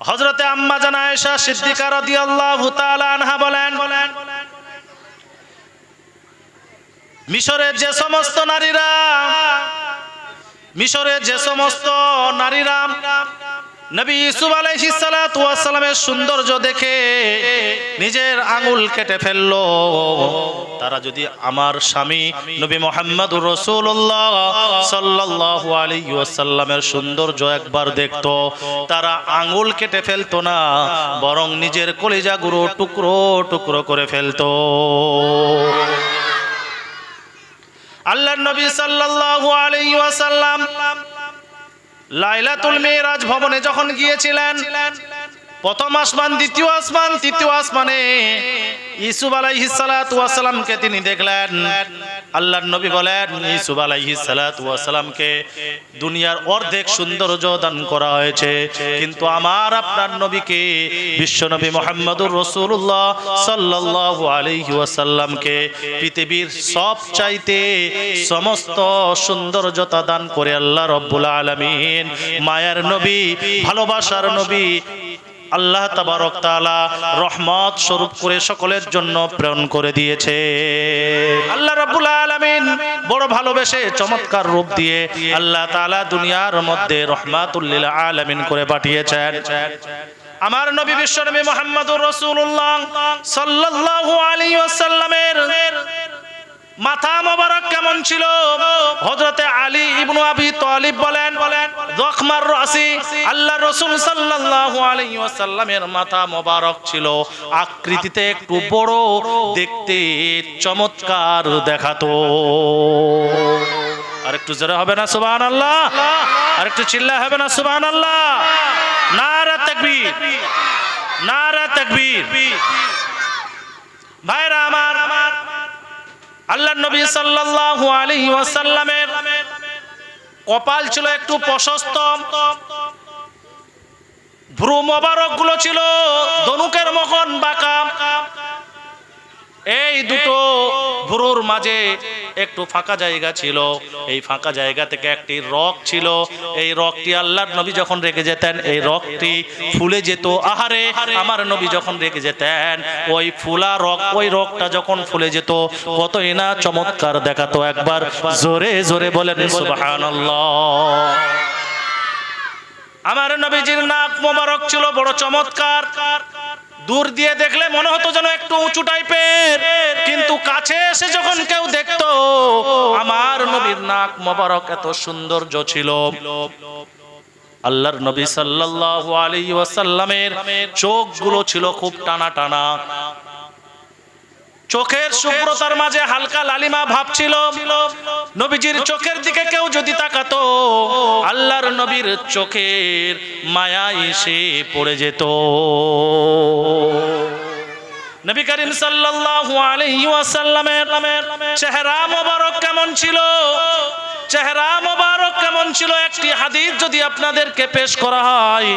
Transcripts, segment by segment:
হজরতে আম্মা জানায়সা সিদ্দিকার আনহা বলেন মিশরের যে সমস্ত নারীরা মিশরের যে সমস্ত নারীরা নবী ইসুফ আলাইহিস সালাতু ওয়াস সালামের সৌন্দর্য দেখে নিজের আঙুল কেটে ফেলল। তারা যদি আমার স্বামী নবী মোহাম্মদুর রাসূলুল্লাহ সাল্লাল্লাহু আলাইহি ওয়াসাল্লামের সৌন্দর্য একবার দেখতো, তারা আঙুল কেটে ফেলতো না, বরং নিজের কলিজাগুলো টুকরো টুকরো করে ফেলতো। আল্লাহর নবী সাল্লাল্লাহু আলাইহি ওয়াসাল্লাম লাইলাতুল মেয়েরাজ ভবনে যখন গিয়েছিলেন, প্রথম আসমান, দ্বিতীয় আসমান, তৃতীয় আসমানে ইসুফ আলাইহিস সালাতু ওয়াসালামকে তিনি দেখলেন। আল্লাহর নবী বলেন ইসুফ আলাইহিস সালাতু ওয়াসালামকে দুনিয়ার অর্ধেক সৌন্দর্য দান করা হয়েছে। কিন্তু আমার আপনার নবীকে বিশ্বনবী মুহাম্মদুর রাসূলুল্লাহ সাল্লাল্লাহু আলাইহি ওয়াসাল্লামকে পৃথিবীর সব চাইতে সমস্ত সৌন্দর্যতা দান করে আল্লাহ রব্বুল আলামিন। মায়ার নবী, ভালোবাসার নবী আল্লাহ তাবারক তাআলা রহমত স্বরূপ করে সকলের জন্য প্রেরণ করে দিয়েছে। আল্লাহ রাব্বুল আলামিন বড় ভালোবেসে চমৎকার রূপ দিয়ে আল্লাহ তাআলা দুনিয়ার মধ্যে রহমাতুল লিল আলামিন করে পাঠিয়েছেন। আমার নবী বিশ্ব নবী মুহাম্মদুর রাসূলুল্লাহ সাল্লাল্লাহু আলাইহি ওয়াসাল্লামের মাথা মোবারক কেমন ছিল? হযরতে আলী ইবনু আবি তালিব বলেন বলেন দখমার রাসি আল্লাহ রাসূল সাল্লাল্লাহু আলাইহি মাথা মোবারক ছিল। আকৃতিতে একটু বড়, দেখতে চমৎকার দেখাতো। আর একটু জোরে হবে না, সুবহানাল্লাহ? আর একটু চিল্লা হবে না সুবান সুবহানাল্লাহ? নারা তাকবীর নারা তাকবীর। ভাইরা আমার আল্লাহ নবী সাল্লাল্লাহু আলাইহি ওয়াসাল্লামের কপাল ছিল একটু প্রশস্ত। ভ্রু মোবারকগুলো ছিল ধনুকের মখন বাঁকা। এই দুটো ভ্রুর মাঝে একটু ফাঁকা জায়গা ছিল। এই ফাঁকা জায়গা থেকে একটি রক ছিল। এই রকটি আল্লাহর নবী যখন রেখে যেতেন, এই রকটি ফুলে যেত। আহারে, আমার নবী যখন রেখে যেতেন, ওই ফুলা রক, ওই রকটা যখন ফুলে যেত, কতই না চমৎকার দেখাতো একবার। জোরে জোরে বলেন আমার নবীজির নাক মোবারক ছিল, বড় চমৎকার। দূর দিয়ে দেখলে মনে হতো যেন একটু উঁচু টাইপের। কিন্তু কাছে এসে যখন কেউ দেখতো, আমার নবীর নাক মোবারক এত সৌন্দর্য ছিল। আল্লাহর নবী সাল্লাল্লাহু আলাইহি ওয়াসাল্লামের চোখগুলো ছিল খুব টানা টানা। চোখের শুভ্রতার মাঝে হালকা লালিমা ভাব ছিল নবীজির চোখের দিকে কেউ যদি তাকাতো আল্লাহর নবীর চোখের মায়া এসে পড়ে যেত। নবী করিম সাল্লাল্লাহু আলাইহি ওয়াসাল্লামের চেহারা মোবারক কেমন ছিল? চেহারা মোবারক কেমন ছিল? একটি হাদিস যদি আপনাদেরকে পেশ করা হয়,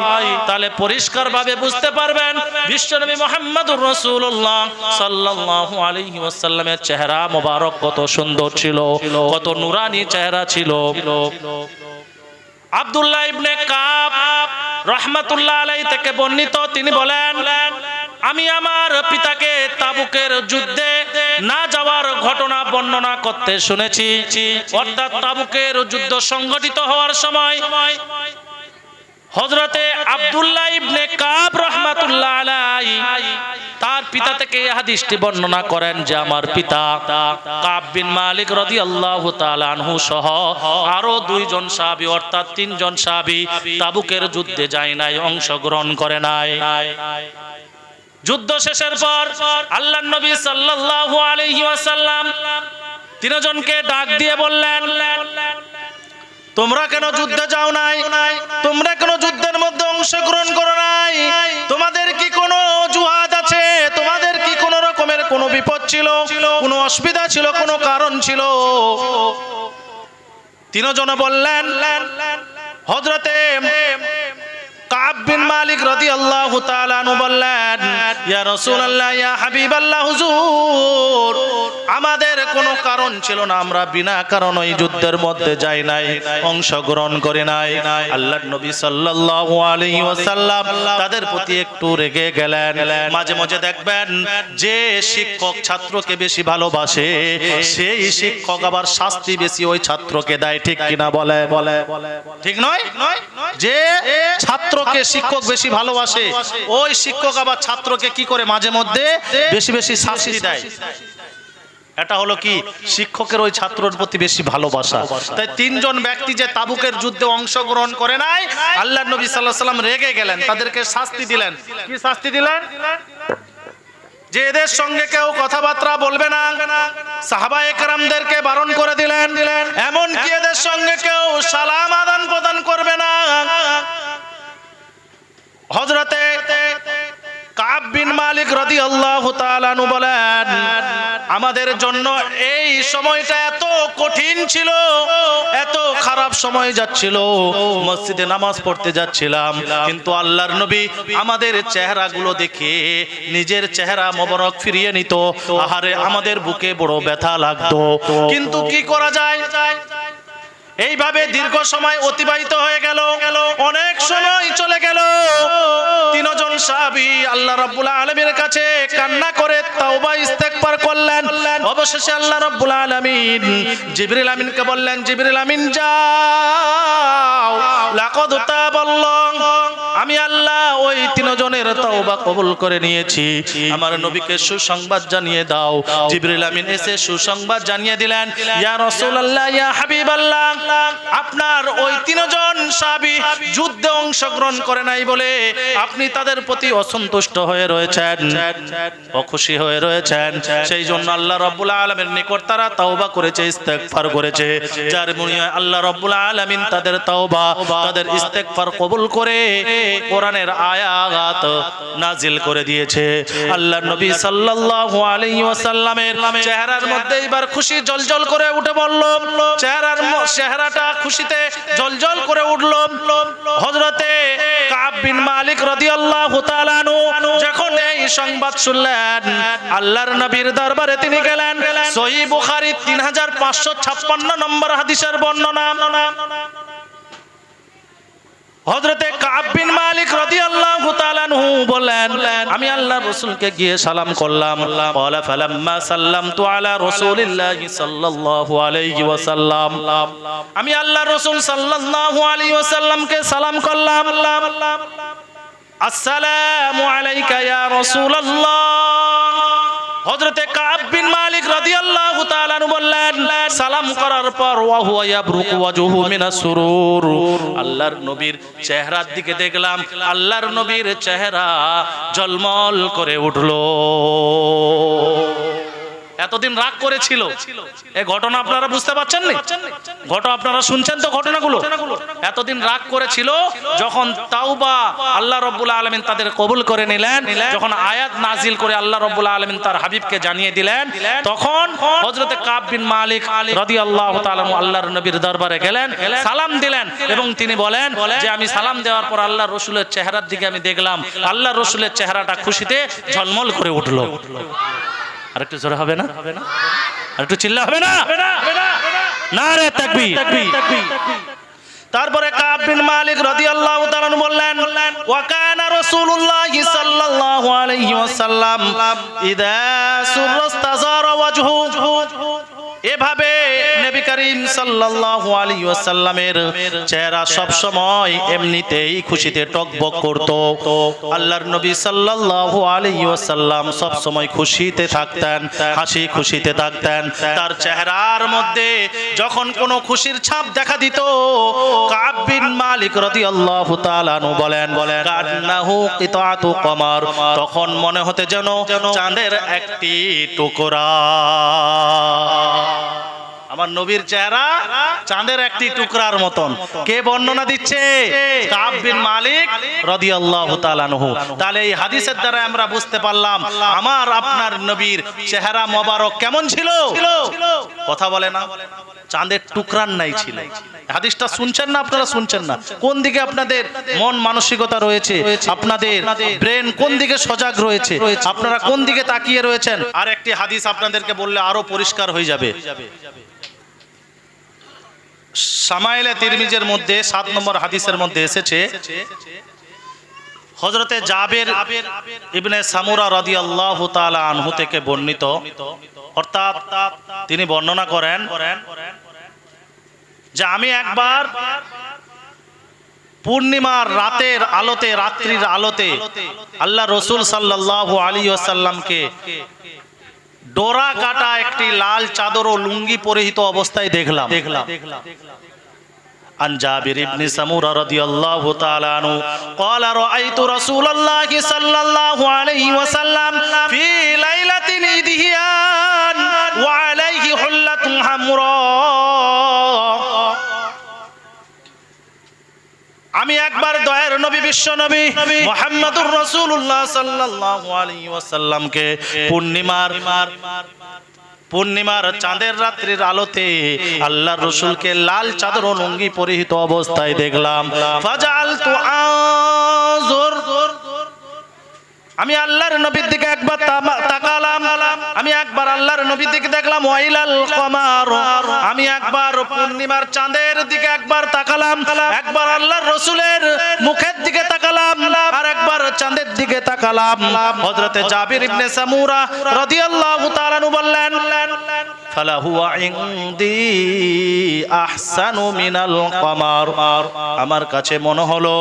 তাহলে পরিষ্কার ভাবে বুঝতে পারবেন বিশ্বনবী মুহাম্মদুর রাসূলুল্লাহ সাল্লাল্লাহু আলাইহি ওয়াসাল্লামের চেহারা মোবারক কত সুন্দর ছিল, কত নুরানি চেহারা ছিল। আব্দুল্লাহ ইবনে কাব রহমাতুল্লাহ আলাই থেকে বর্ণিত, তিনি বলেন আমি আমার পিতাকে তাবুকের যুদ্ধে না যাওয়ার ঘটনা বর্ণনা করতে শুনেছি। অর্থাৎ তাবুকের যুদ্ধ সংগঠিত হওয়ার সময় হজরতে আব্দুল্লাহ ইবনে কাব রহমাতুল্লাহ আলাই তার পিতা থেকে হাদিসটি বর্ণনা করেন যে আমার পিতা কাব বিন মালিক রাদিয়াল্লাহু তাআলা আনহু সহ আরও দুইজন সাহাবী, অর্থাৎ তিনজন সাহাবী তাবুকের যুদ্ধে যায় নাই, অংশগ্রহণ করে নাই। যুদ্ধ শেষের পর আল্লাহ নবী সাল্লাল্লাহু আলাইহি ওয়াসাল্লাম তিনজনকে ডাক দিয়ে বললেন, তোমরা কেন যুদ্ধে যাও নাই? তোমরা কেন যুদ্ধের মধ্যে অংশগ্রহণ করো নাই? তোমাদের কি কোনো অজুহাত আছে? তোমাদের কি কোনো রকমের কোনো বিপদ ছিল? কোনো অসুবিধা ছিল? কোনো কারণ ছিল? তিনজনে বললেন হজরতে বিন মালিক রাদিয়াল্লাহু তাআলা আনহু বললেন ইয়া রাসূলুল্লাহ ইয়া হাবিবাল্লাহ হুজুর আমাদের কোনো কারণ ছিল না আমরা বিনা কারণ ওই যুদ্ধের মধ্যে যাই নাই অংশগ্রহণ করে নাই। আল্লাহর নবী সাল্লাল্লাহু আলাইহি ওয়াসাল্লাম তাদের প্রতি একটু রেগে গেলেন। মাঝে মাঝে দেখবেন যে শিক্ষক ছাত্রকে বেশি ভালোবাসে সেই শিক্ষক আবার শাস্তি বেশি ওই ছাত্রকে দেয় ঠিক কিনা বলে? বলে ঠিক নয়? যে ছাত্রকে শিক্ষক বেশি ভালোবাসে। ওই শিক্ষক আবার ছাত্রকে কি করে মাঝে মধ্যে বেশি বেশি শাস্তি দেয়? এটা হলো কি? শিক্ষকের ওই ছাত্রর প্রতি বেশি ভালোবাসা। তাই তিনজন ব্যক্তি যে তাবুকের যুদ্ধে অংশগ্রহণ করে নাই, আল্লাহ নবী সাল্লাহ সাল্লাম রেগে গেলেন, তাদেরকে শাস্তি দিলেন। কি শাস্তি দিলেন? যে এদের সঙ্গে কেউ কথাবার্তা বলবে না, সাহাবা একরামদেরকে বারণ করে দিলেন। এমন কি এদের সঙ্গে কেউ সালাম আদান প্রদান করবে না। হজরতে মালিক রদি আল্লাহ বলেন, আমাদের জন্য এই সময়টা এত কঠিন ছিল, এত খারাপ সময় যাচ্ছিল। মসজিদে নামাজ পড়তে যাচ্ছিলাম, কিন্তু আল্লাহর নবী আমাদের চেহারাগুলো দেখে নিজের চেহারা মবরক ফিরিয়ে নিত। আহারে, আমাদের বুকে বড় ব্যথা লাগতো। কিন্তু কি করা যায়? এইভাবে দীর্ঘ সময় অতিবাহিত হয়ে গেল। অনেক সময় চলে গেল। তিনজন সাহাবী আল্লাহ রাব্বুল আলামিনের কাছে কান্না করে তাওবা ইস্তেগফার করলেন। অবশেষে আল্লাহ রাব্বুল আলামিন জিবরিল আমিনকে বললেন, জিবরিল আমিন, যাও। লাকাদ তাবাল্লাহ। আমি আল্লাহ ওই তিনজনের তওবা কবুল করে নিয়েছি। আমার নবীকে সুসংবাদ জানিয়ে দাও। জিবরিল আমিন এসে সুসংবাদ জানিয়ে দিলেন, ইয়া রাসূলুল্লাহ, ইয়া হাবিবাল্লাহ। আপনার ওই তিনজন সাহাবী যুদ্ধে অংশগ্রহণ করে নাই বলে আপনি তাদের প্রতি অসন্তুষ্ট হয়ে রয়েছেন অখুশি হয়ে রয়েছেন। সেই জন্য আল্লাহ রাব্বুল আলামিনের নিকট তারা তাওবা করেছে, ইস্তেগফার করেছে। যার মুনিয়া আল্লাহ রাব্বুল আলামিন তাদের তাওবা, তাদের ইস্তেগফার কবুল করে কোরআনের আয়াত নাজিল করে দিয়েছে। আল্লাহ নবী সাল্লাল্লাহু আলাইহি ওয়াসাল্লামের চেহারার মধ্যে এবার খুশি জলজল করে উঠে বলল, চেহারার ম- চেহারাটা খুশিতে জলজল করে উঠল। হজরতে মালিক রাদিয়াল্লাহু তাআলা যখন এই সংবাদ শুনলেন, আল্লাহর নবীর দরবারে তিনি গেলেন। সহি বুখারি তিন হাজার পাঁচশো ছাপ্পান্ন নম্বর হাদিসের বর্ণনা। হযরতে কাব বিন মালিক রাদিয়াল্লাহু তাআলা বলেন, আমি আল্লাহর রাসূলকে গিয়ে সালাম করলাম। ক্বালা ফালাম্মা সাল্লামতু আলা রাসূলিল্লাহি সাল্লাল্লাহু আলাইহি ওয়াসাল্লাম। আমি আল্লাহর রাসূল সাল্লাল্লাহু আলাইহি ওয়াসাল্লামকে সালাম করলাম। আসসালামু আলাইকা ইয়া রাসূলুল্লাহ। হযরতে কাব বিন মালিক সালাম করার পর আল্লাহর নবীর চেহারার দিকে দেখলাম আল্লাহর নবীর চেহারা জলমল করে উঠল। এতদিন রাগ করেছিল। এই ঘটনা আপনারা বুঝতে পারছেন না ঘটনা আপনারা শুনছেন তো ঘটনাগুলো? এতদিন রাগ করেছিল, যখন তাওবা আল্লাহ রব্বুল আলমিন তাদের কবুল করে নিলেন, যখন আয়াত নাজিল করে আল্লাহ রব্বুল আলমিন তার হাবিবকে জানিয়ে দিলেন, তখন হজরতে কাব বিন মালিক রদি আল্লাহ আল্লাহর নবীর দরবারে গেলেন, সালাম দিলেন এবং তিনি বলেন যে আমি সালাম দেওয়ার পর আল্লাহ রসুলের চেহারার দিকে আমি দেখলাম আল্লাহ রসুলের চেহারাটা খুশিতে ঝলমল করে উঠল। আর একটু জোরে হবে না? আর একটু চিল্লা হবে না? না রে তাকবীর। তারপরে কাব বিন মালিক রাদিয়াল্লাহু তাআলা বললেন, ওয়া কানা রাসূলুল্লাহ সাল্লাল্লাহু আলাইহি ওয়াসাল্লাম ইদা সুরস্তাজারা ওয়াজহু। এভাবে নবী করিম সাল্লাল্লাহু আলাইহি ওয়াসাল্লামের চেহারা সব সময় এমনিতেই খুশিতে টকবক করত। আল্লাহর নবী সাল্লাল্লাহু আলাইহি ওয়াসাল্লাম সব সময় খুশিতে থাকতেন, হাসি খুশিতে থাকতেন। তার চেহারার মধ্যে যখন কোনো খুশির ছাপ দেখা দিত, কাব বিন মালিক রাদিয়াল্লাহু তাআলা আনহু বলেন, কান্নাহু কিতাতু কমার। তখন মনে হতে যেন চাঁদের একটি টুকরা। আমার নবীর চেহারা চাঁদের একটি টুকরার মতন। কে বর্ণনা দিচ্ছে? মালিক তাহলে এই হাদিসের দ্বারা আমরা বুঝতে পারলাম, আমার আপনার নবীর চেহারা মোবারক কেমন ছিল? কথা বলে না। চাঁদের টুকরার নাই ছিল। হাদিসটা শুনছেন না আপনারা? শুনছেন না। কোন দিকে আপনাদের মন মানসিকতা রয়েছে? আপনাদের ব্রেন কোন দিকে সজাগ রয়েছে? আপনারা কোন দিকে তাকিয়ে রয়েছেন? আর একটি হাদিস আপনাদেরকে বললে আরও পরিষ্কার হয়ে যাবে। সামাইলে তিরমিজের মধ্যে সাত নম্বর হাদিসের মধ্যে এসেছে হজরতে জাবের ইবনে সামুরা রাদি আল্লাহ আনহু থেকে বর্ণিত। অর্থাৎ তিনি বর্ণনা করেন যে আমি একবার পূর্ণিমার রাতের আলোতে, রাত্রির আলোতে আল্লাহ রসুল সাল্লাহ আলী আসাল্লামকে ডোরা কাটা একটি লাল চাদর ও লুঙ্গি পরিহিত অবস্থায় দেখলাম দেখলাম عن جابر بن سمورة رضي الله تعالى عنه قال رأيت رسول الله صلى الله عليه وسلم في ليلة إدهيان একবার দয়ার নবী, বিশ্ব নবী, মোহাম্মদুর রসুল্লাহ সাল্লাল্লাহু আলাইহি ওয়াসাল্লামকে পূর্ণিমার পূর্ণিমার চাঁদের রাত্রির আলোতে আল্লাহ রসুলকে লাল চাদর লুঙ্গি পরিহিত অবস্থায় দেখলাম। ফাজাল তো আমি আল্লাহর নবীর দিকে একবার তাকালাম। আমি একবার আল্লাহর নবীর দিকে দেখলাম, ওয়াইলাল কমার। আমি একবার পূর্ণিমার চাঁদের দিকে একবার তাকালাম, একবার আল্লাহর রসুলের মুখের দিকে তাকালাম, আর একবার চাঁদের দিকে তাকালাম। হযরতে জাবির ইবনে সামুরা রাদিয়াল্লাহু তাআলা বললেন মিনাল আমার কাছে মনে হলো,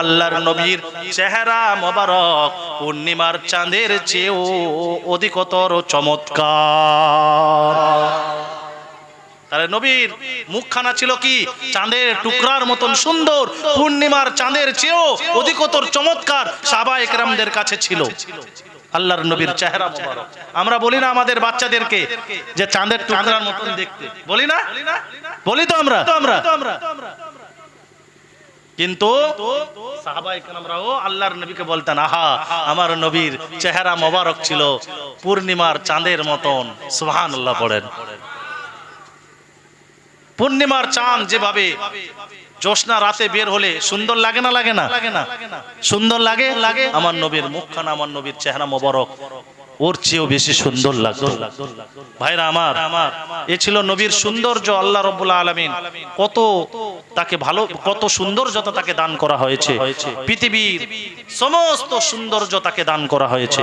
আল্লাহর নবীর চেহারা মোবারক, পূর্ণিমার চাঁদের চেয়েও অধিকতর চমৎকার। তাহলে নবীর মুখখানা ছিল কি? চাঁদের টুকরার মতন সুন্দর, পূর্ণিমার চাঁদের চেয়েও অধিকতর চমৎকার সাবা একরামদের কাছে ছিল। আল্লাহর নবীর চেহারা আমরা বলি না আমাদের বাচ্চাদেরকে যে চাঁদের টুকরার মতন দেখতে। বলি না? বলি তো আমরা। কিন্তু আল্লাহর নবীকে বলতেন, আহা, আমার নবীর চেহারা মোবারক ছিল, পূর্ণিমার চাঁদের মতন। সুবহানাল্লাহ পড়েন। পূর্ণিমার চাঁদ যেভাবে জ্যোৎস্না রাতে বের হলে সুন্দর লাগে না লাগে না? লাগে না সুন্দর লাগে? লাগে। আমার নবীর মুখখানা, আমার নবীর চেহারা মোবারক। ওর চেয়েও বেশি সুন্দর লাগতো। ভাইরা আমার আমার, এ ছিল নবীর সৌন্দর্য আল্লাহ রব্বুল আলমিন। কত তাকে ভালো, কত সৌন্দর্যতা তাকে দান করা হয়েছে। পৃথিবীর সমস্ত সৌন্দর্য তাকে দান করা হয়েছে।